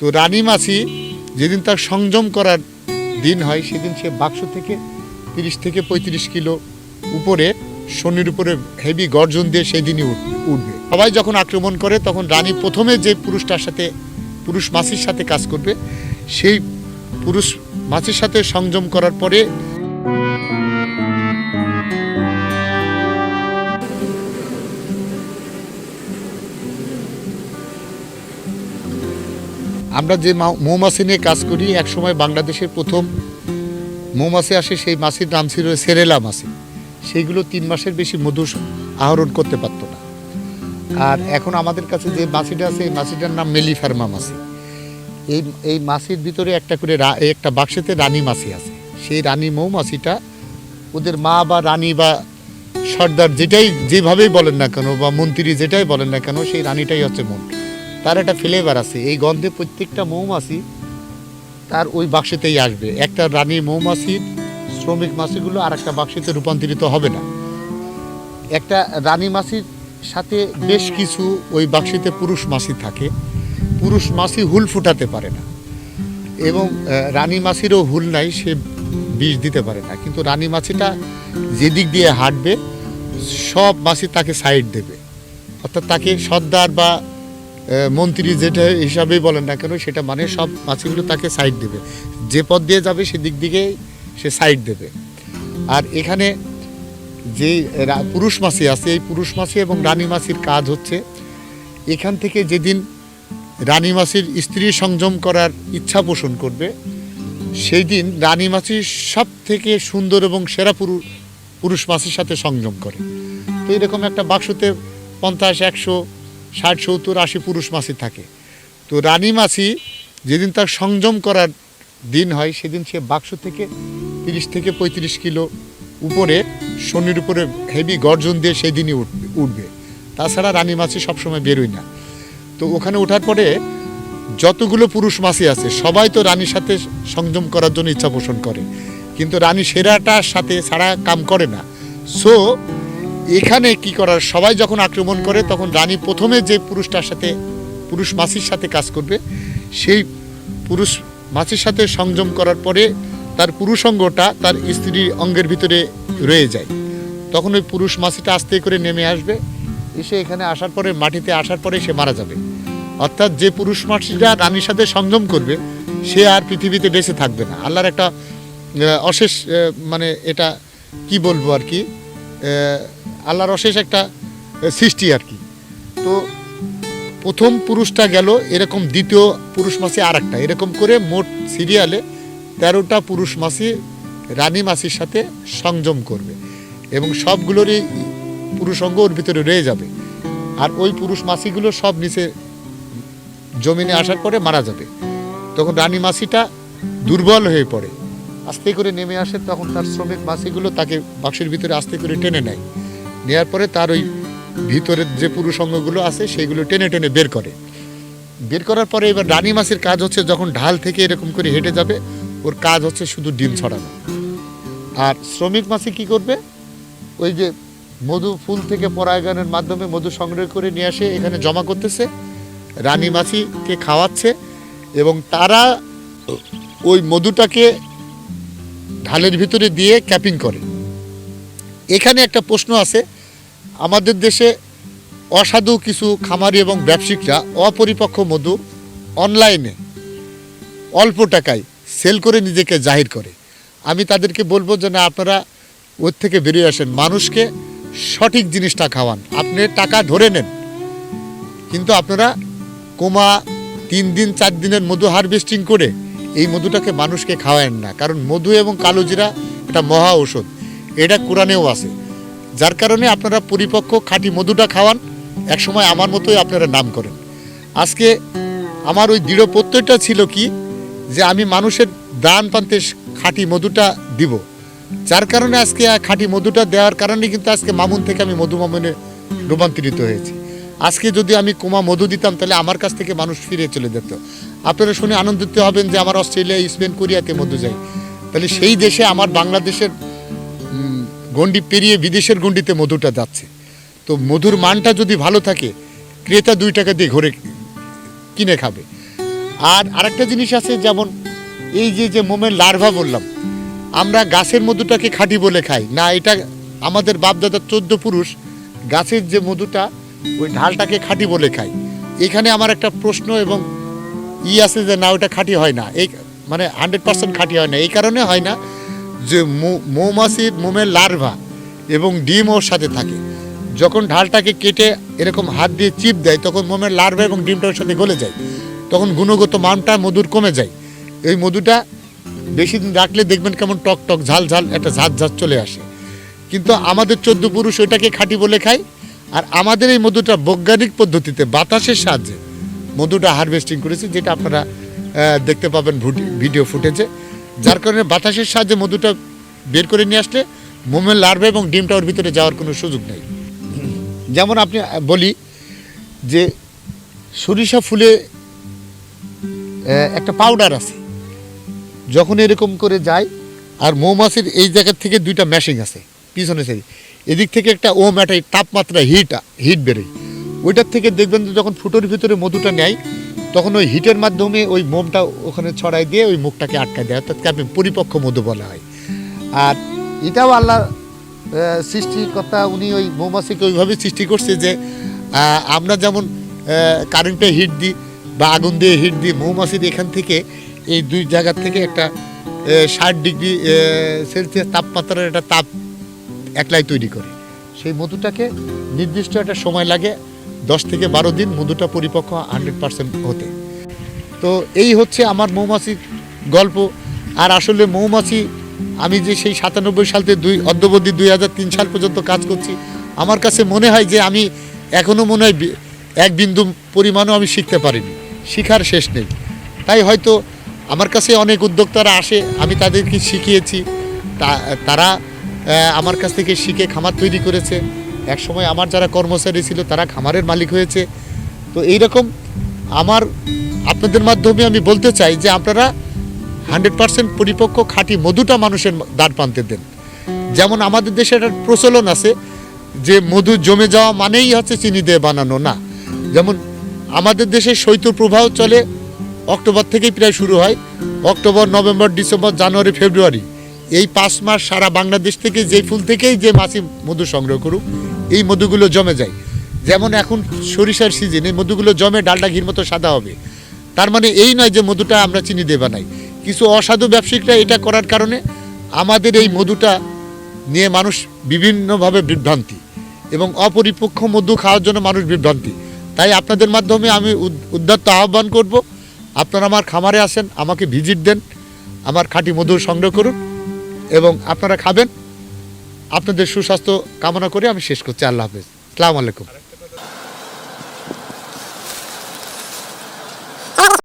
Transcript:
তো রানী মাছি যেদিন তার সংযম করার দিন হয়, সেদিন সে বাক্স থেকে তিরিশ থেকে পঁয়ত্রিশ কিলো উপরে শনির উপরে হেভি গর্জন দিয়ে সেই দিনই উঠবে। সবাই যখন আক্রমণ করে, তখন রানী প্রথমে যে পুরুষটার সাথে, পুরুষ মাছির সাথে কাজ করবে, সেই পুরুষ মাছির সাথে সংযম করার পরে আমরা যে মৌমাছি নিয়ে কাজ করি, একসময় বাংলাদেশের প্রথম মৌমাছি আসে, সেই মাছির নাম ছিল সেরেলা মাছি। সেইগুলো তিন মাসের বেশি মধু আহরণ করতে পারতো না। আর এখন আমাদের কাছে যে মাছিটা আছে, এই মাছিটার নাম মেলিফার্মা মাছি। এই এই মাছির ভিতরে একটা করে একটা বাক্সেতে রানী মাছি আছে। সেই রানী মৌমাছিটা ওদের মা বা রানী বা সর্দার যেটাই যেভাবেই বলেন না কেন বা মন্ত্রী যেটাই বলেন না কেন, সেই রানীটাই হচ্ছে মন তার একটা ফ্লেভার আছে। এই গন্ধে প্রত্যেকটা মৌমাছি তার ওই বাক্সেতেই আসবে। একটা রানী মৌমাছির শ্রমিক মাছিগুলো আর একটা বাক্সেতে রূপান্তরিত হবে না। একটা রানী মাছির সাথে বেশ কিছু ওই বাক্সিতে পুরুষ মাছি থাকে। পুরুষ মাছি হুল ফুটাতে পারে না। এবং রানী মাছিরও হুল নাই, সে বিষ দিতে পারে না। কিন্তু রানী মাছিটা যেদিক দিয়ে হাঁটবে, সব মাছি তাকে সাইড দেবে। অর্থাৎ তাকে সর্দার বা মন্ত্রী যেটা হিসাবেই বলেন না কেন, সেটা মানে সব মাছগুলো তাকে সাইড দেবে। যে পথ দিয়ে যাবে সেদিক দিকে সে সাইড দেবে। আর এখানে যে পুরুষ মাছি আছে, এই পুরুষ মাছি এবং রানী মাছির কাজ হচ্ছে, এখান থেকে যেদিন রানী মাছির স্ত্রী সংযম করার ইচ্ছা পোষণ করবে সেই দিন রানী মাছি সব থেকে সুন্দর এবং সেরা পুরুষ পুরুষ মাছির সাথে সংযম করে। তো এরকম একটা বাক্সতে পঞ্চাশ, একশো ষাট, সত্তর, আশি পুরুষ মাছি থাকে। তো রানী মাছি যেদিন তার সংযম করার দিন হয়, সেদিন সে বাক্স থেকে তিরিশ থেকে পঁয়ত্রিশ কিলো উপরে শনির উপরে হেভি গর্জন দিয়ে সেই দিনই উঠবে। উঠবে তাছাড়া রানী মাছি সবসময় বেরোয় না। তো ওখানে ওঠার পরে যতগুলো পুরুষ মাছি আছে, সবাই তো রানীর সাথে সংযম করার জন্য ইচ্ছা পোষণ করে। কিন্তু রানী সেরাটার সাথে ছাড়া কাম করে না। সো এখানে কি করার? সবাই যখন আক্রমণ করে, তখন রানী প্রথমে যে পুরুষটার সাথে, পুরুষ মাছির সাথে কাজ করবে, সেই পুরুষ মাছির সাথে সংযম করার পরে তার পুরুষ অঙ্গটা তার স্ত্রীর অঙ্গের ভিতরে রয়ে যায়। তখন ওই পুরুষ মাছিটা আস্তে করে নেমে আসবে। এসে এখানে আসার পরে, মাটিতে আসার পরে সে মারা যাবে। অর্থাৎ যে পুরুষ মাছিটা রানীর সাথে সংযম করবে, সে আর পৃথিবীতে বেঁচে থাকবে না। আল্লাহর একটা অশেষ মানে এটা কি বলব আর কি? আল্লাহর অশেষ একটা সৃষ্টি আর কি। তো প্রথম পুরুষটা গেল, এরকম দ্বিতীয় পুরুষ মাসি আর একটা এরকম করে মোট সিরিয়ালে তেরোটা পুরুষ মাছি রানী মাসির সাথে সংযম করবে এবং সবগুলোরই পুরুষাঙ্গ ওর ভিতরে রয়ে যাবে। আর ওই পুরুষ মাছিগুলো সব নিচে জমিনে আসার পরে মারা যাবে। তখন রানী মাসিটা দুর্বল হয়ে পড়ে। আস্তে করে নেমে আসে, তখন তার শ্রমিক মাছিগুলো তাকে বাক্সের ভিতরে আস্তে করে টেনে নেয়। নেওয়ার পরে তার ওই ভিতরের যে পুরুষ অঙ্গগুলো আছে সেইগুলো টেনে টেনে বের করে। বের করার পরে এবার রানী মাছের কাজ হচ্ছে যখন ঢাল থেকে এরকম করে হেঁটে যাবে, ওর কাজ হচ্ছে শুধু ডিম ছড়ানো। আর শ্রমিক মাছি কি করবে? ওই যে মধু ফুল থেকে পরাগায়নের মাধ্যমে মধু সংগ্রহ করে নিয়ে আসে, এখানে জমা করতেছে। রানী মাছিকে খাওয়াচ্ছে এবং তারা ওই মধুটাকে ঢালের ভিতরে দিয়ে ক্যাপিং করে। এখানে একটা প্রশ্ন আছে, আমাদের দেশে অসাধু কিছু খামারি এবং ব্যবসায়িকরা অপরিপক্ক মধু অনলাইনে অল্প টাকায় সেল করে নিজেকে জাহির করে। আমি তাদেরকে বলব যে, না, আপনারা ওর থেকে বেরিয়ে আসেন। মানুষকে সঠিক জিনিসটা খাওয়ান। আপনি টাকা ধরে নেন। কিন্তু আপনারা কোমা তিন দিন, চার দিনের মধু হারভেস্টিং করে এই মধুটাকে মানুষকে খাওয়ায়েন না। কারণ মধু এবং কালোজিরা এটা মহা ঔষধ। এটা কোরআনেও আছে। যার কারণে আপনারা পরিপক্ক খাঁটি মধুটা খাওয়ান, একসময় আমার মতোই আপনারা নাম করেন। আজকে আমার ওই দৃঢ় প্রত্যয়টা ছিল কি, যে আমি মানুষের দান পান্তে খাঁটি মধুটা দিব। যার কারণে আজকে খাঁটি মধুটা দেওয়ার কারণে কিন্তু আজকে মামুন থেকে আমি মধু মামুনে রূপান্তরিত হয়েছি। আজকে যদি আমি কোমা মধু দিতাম, তাহলে আমার কাছ থেকে মানুষ ফিরে চলে যেত। আপনারা শুনে আনন্দিত হবেন যে আমার অস্ট্রেলিয়া স্পেন কোরিয়াতে মধু যায় তাহলে সেই দেশে আমার বাংলাদেশের গণ্ডি পেরিয়ে বিদেশের গণ্ডিতে মধুটা যাচ্ছে। তো মধুর মানটা যদি ভালো থাকে, ক্রেতা দুই টাকা দিয়ে ঘরে কিনে খাবে। আর আরেকটা জিনিস আছে, যেমন এই যে যে মোমের লার্ভা বললাম, আমরা গাছের মধুটাকে খাঁটি বলে খাই। না, এটা আমাদের বাপদাদার চোদ্দ পুরুষ গাছের যে মধুটা, ওই ঢালটাকে খাঁটি বলে খায়। এখানে আমার একটা প্রশ্ন এবং ই আছে যে না ওটা খাঁটি হয় না। এই মানে হান্ড্রেড পার্সেন্ট খাঁটি হয় না। এই কারণে হয় না যে মৌমাছির, মোমের লার্ভা এবং ডিম ওর সাথে থাকে। যখন ঢালটাকে কেটে এরকম হাত দিয়ে চিপ দেয়, তখন মোমের লার্ভা এবং ডিমটা ওর সাথে গলে যায়। তখন গুণগত মানটা মধুর কমে যায়। এই মধুটা বেশি দিন রাখলে দেখবেন কেমন টক টক, ঝাল ঝাল একটা ঝাঁঝ ঝাঁঝ চলে আসে। কিন্তু আমাদের চোদ্দ পুরুষ ওইটাকে খাঁটি বলে খায়। আর আমাদের এই মধুটা বৈজ্ঞানিক পদ্ধতিতে বাতাসের সাহায্যে মধুটা হারভেস্টিং করেছি, যেটা আপনারা দেখতে পাবেন ভিডিও ফুটেজে যার কারণে বাতাসের সাহায্যে মধুটা বের করে নিয়ে আসলে মোমের লার্ভা এবং ডিমটা ওর ভিতরে যাওয়ার কোনো সুযোগ নেই। যেমন আপনি বলি যে সরিষা ফুলে একটা পাউডার আছে। যখন এরকম করে যায়, আর মৌমাছির এই জায়গার থেকে দুইটা ম্যাশিং আছে, পিছনে সাইড এদিক থেকে একটা ও ম্যাটাই তাপমাত্রা হিট হিট বেরোয়। ওইটার থেকে দেখবেন যখন ফুটোর ভিতরে মধুটা নেয়, তখন ওই হিটের মাধ্যমে ওই মোমটা ওখানে ছড়াই দিয়ে ওই মুখটাকে আটকায় দেয়, অর্থাৎ আপনি পরিপক্ক মধু বলা হয়। আর এটাও আল্লাহ সৃষ্টিকর্তা উনি ওই মৌমাছিকে ওইভাবে সৃষ্টি করছে যে আমরা যেমন কারেন্টে হিট দিই বা আগুন দিয়ে হিট দিই মৌমাছির এখান থেকে এই দুই জায়গা থেকে একটা ষাট ডিগ্রি সেলসিয়াস তাপমাত্রার একটা তাপ একলাই তৈরি করে। সেই মধুটাকে নির্দিষ্ট একটা সময় লাগে দশ থেকে বারো দিন মধুটা পরিপক্ক হান্ড্রেড পার্সেন্ট হতে। তো এই হচ্ছে আমার মৌমাছির গল্প। আর আসলে মৌমাছি, আমি যে সেই সাতানব্বই সাল থেকে দুই, অদ্যবধি দুই হাজার তিন সাল পর্যন্ত কাজ করছি, আমার কাছে মনে হয় যে আমি এখনও মনে হয় এক বিন্দু পরিমাণও আমি শিখতে পারিনি। শিখার শেষ নেই। তাই হয়তো আমার কাছে অনেক উদ্যোক্তারা আসে, আমি তাদেরকে শিখিয়েছি। তারা আমার কাছ থেকে শিখে খামার তৈরি করেছে। এক সময় আমার যারা কর্মচারী ছিল, তারা খামারের মালিক হয়েছে। তো এইরকম আমার আপনাদের মাধ্যমে আমি বলতে চাই যে আপনারা হান্ড্রেড পার্সেন্ট পরিপক্ক খাঁটি মধুটা মানুষের দ্বার প্রান্তে দেন। যেমন আমাদের দেশে একটা প্রচলন আছে যে মধু জমে যাওয়া মানেই হচ্ছে চিনি দিয়ে বানানো, না। যেমন আমাদের দেশে শৈত্য প্রবাহ চলে, অক্টোবর থেকেই প্রায় শুরু হয়। অক্টোবর, নভেম্বর, ডিসেম্বর, জানুয়ারি, ফেব্রুয়ারি। এই পাঁচ মাস সারা বাংলাদেশ থেকে যে ফুল থেকেই যে মাছি মধু সংগ্রহ করুক, এই মধুগুলো জমে যায়। যেমন এখন সরিষার সিজন মধুগুলো জমে ডালটা ঘির মতো সাদা হবে। তার মানে এই নয় যে মধুটা আমরা চিনি দিয়ে বানাই কিছু অসাধু ব্যবসায়িকরা এটা করার কারণে আমাদের এই মধুটা নিয়ে মানুষ বিভিন্নভাবে বিভ্রান্তি এবং অপরিপক্ষ মধু খাওয়ার জন্য মানুষ বিভ্রান্তি। তাই আপনাদের মাধ্যমে আমি উদ- উদ্যত্ত আহ্বান করব। আপনারা আমার খামারে আসেন, আমাকে ভিজিট দেন, আমার খাঁটি মধু সংগ্রহ করুন। এবং আপনারা খাবেন। আপনাদের সুস্বাস্থ্য কামনা করে আমি শেষ করছি। আল্লাহ হাফেজ। সালাম আলাইকুম।